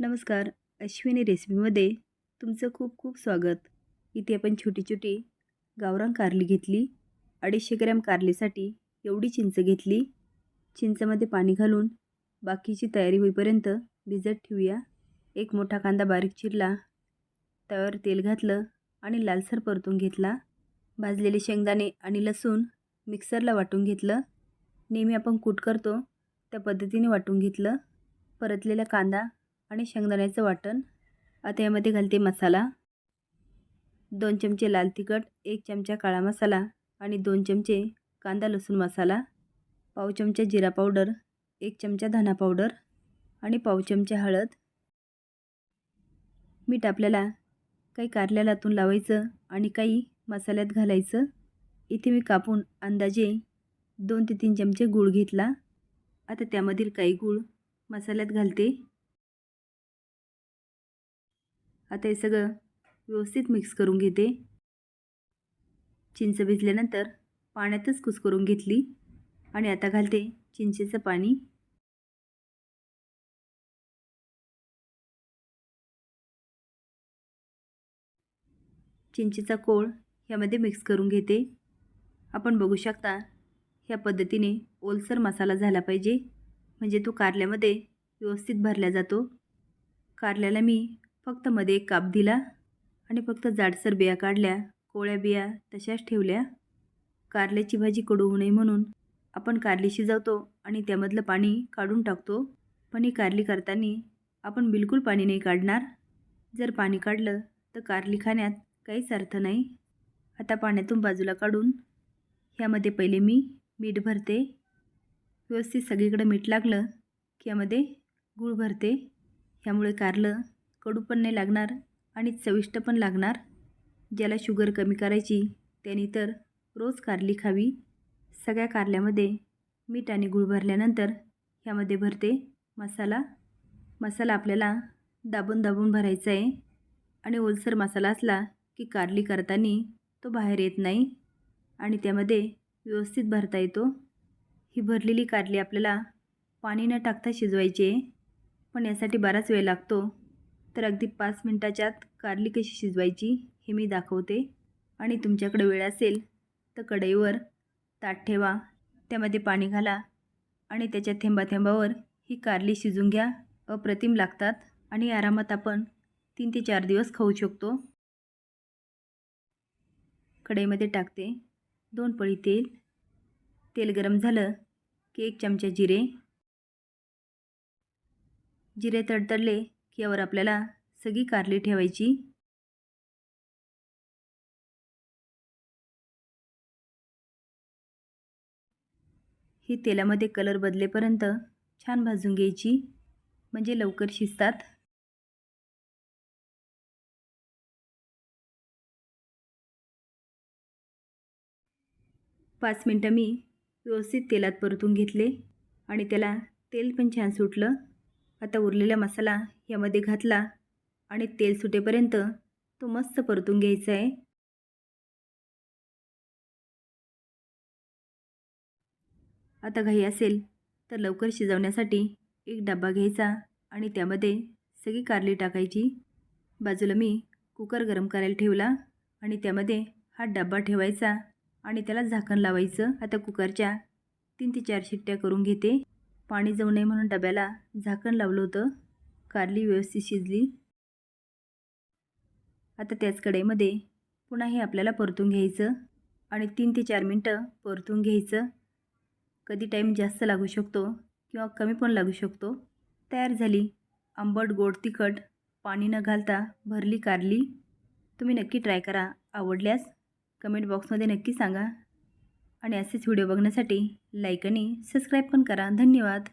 नमस्कार अश्विनी रेसिपीमध्ये तुमचं खूप खूप स्वागत. इथे आपण छोटी छोटी गावरान कारली घेतली अडीचशे ग्रॅम कारलीसाठी एवढी चिंच घेतली. चिंचमध्ये पाणी घालून बाकीची तयारी होईपर्यंत भिजत ठेवूया. एक मोठा कांदा बारीक चिरला त्यावर तेल घातलं आणि लालसर परतून घेतला. भाजलेले शेंगदाणे आणि लसूण मिक्सरला वाटून घेतलं. नेहमी आपण कूट करतो त्या पद्धतीने वाटून घेतलं. परतलेला कांदा आणि शेंगदाण्याचं वाटण. आता यामध्ये घालते मसाला. दोन चमचे लाल तिखट एक चमचा काळा मसाला आणि दोन चमचे कांदा लसूण मसाला. पाव चमचा जिरा पावडर एक चमचा धना पावडर आणि पाव चमचा हळद. मीठ आपल्याला काही कारल्या लातून लावायचं आणि काही मसाल्यात घालायचं. इथे मी कापून अंदाजे दोन ते तीन चमचे गूळ घेतला. आता त्यामधील काही गूळ मसाल्यात घालते. आता हे सगळं व्यवस्थित मिक्स करून घेते. चिंच भिजल्यानंतर पाण्यातच कुस्करून घेतली आणि आता घालते चिंचेचं पाणी. चिंचेचा कोळ ह्यामध्ये मिक्स करून घेते. आपण बघू शकता ह्या पद्धतीने ओलसर मसाला झाला पाहिजे. म्हणजे तो कारल्यामध्ये व्यवस्थित भरला जातो. कारल्याला मी फक्त मध्ये एक काप दिला आणि फक्त जाडसर बिया काढल्या कोळ्या बिया तशाच ठेवल्या. कारल्याची भाजी कडू होऊ नये म्हणून आपण कारली शिजवतो आणि त्यामधलं पाणी काढून टाकतो. पण ही कारली करताना आपण बिलकुल पाणी नाही काढणार. जर पाणी काढलं तर कारली खाण्यात काहीच अर्थ नाही. आता पाण्यातून बाजूला काढून ह्यामध्ये पहिले मी मीठ भरते. व्यवस्थित सगळीकडं मीठ लागलं की यामध्ये गूळ भरते. ह्यामुळे कारलं कडू पण नाही लागणार आणि चविष्ट पण लागणार. ज्याला शुगर कमी करायची त्यांनी तर रोज कारली खावी. सगळ्या कारल्यामध्ये मीठ आणि गूळ भरल्यानंतर ह्यामध्ये भरते मसाला. मसाला आपल्याला दाबून दाबून भरायचा आहे आणि ओलसर मसाला असला की कारली करताना तो बाहेर येत नाही आणि त्यामध्ये व्यवस्थित भरता येतो. ही भरलेली कारली आपल्याला पाणी न टाकता शिजवायची आहे पण यासाठी बराच वेळ लागतो. तर अगदी पाच मिनटाच्यात कारली कशी शिजवायची हे मी दाखवते. आणि तुमच्याकडे वेळ असेल तर कढईवर ताट ठेवा त्यामध्ये पाणी घाला आणि त्याच्या थेंबा थेंबावर ही कारली शिजून घ्या. अप्रतिम लागतात आणि आरामात आपण तीन ते चार दिवस खाऊ शकतो. कढईमध्ये टाकते दोन पळी तेल. तेल गरम झालं की एक चमचा जिरे. जिरे तडतडले यावर आपल्याला सगळी कारली ठेवायची. ही तेलामध्ये कलर बदलेपर्यंत छान भाजून घ्यायची. म्हणजे लवकर शिजतात. पाच मिनटं मी व्यवस्थित तेलात परतून घेतले आणि त्याला तेल पण छान सुटलं. आता उरलेला मसाला यामध्ये घातला आणि तेल सुटेपर्यंत तो मस्त परतून घ्यायचा आहे. आता घाई असेल तर लवकर शिजवण्यासाठी एक डबा घ्यायचा आणि त्यामध्ये सगळी कारली टाकायची. बाजूला मी कुकर गरम करायला ठेवला आणि त्यामध्ये हा डबा ठेवायचा आणि त्याला झाकण लावायचं. आता कुकरच्या तीन ते चार शिट्ट्या करून घेते. पाणी जाऊ नये म्हणून डब्याला झाकण लावलं होतं. कारली व्यवस्थित शिजली. आता त्याच कढईमध्ये पुन्हा हे आपल्याला परतून घ्यायचं आणि तीन ते चार मिनटं परतून घ्यायचं. कधी टाईम जास्त लागू शकतो किंवा कमी पण लागू शकतो. तयार झाली. आंबट गोड तिखट पाणी न घालता भरली कारली. तुम्ही नक्की ट्राय करा. आवडल्यास कमेंट बॉक्समध्ये नक्की सांगा. आणि असेच व्हिडिओ बघण्यासाठी लाईक आणि सबस्क्राईब पण करा. धन्यवाद.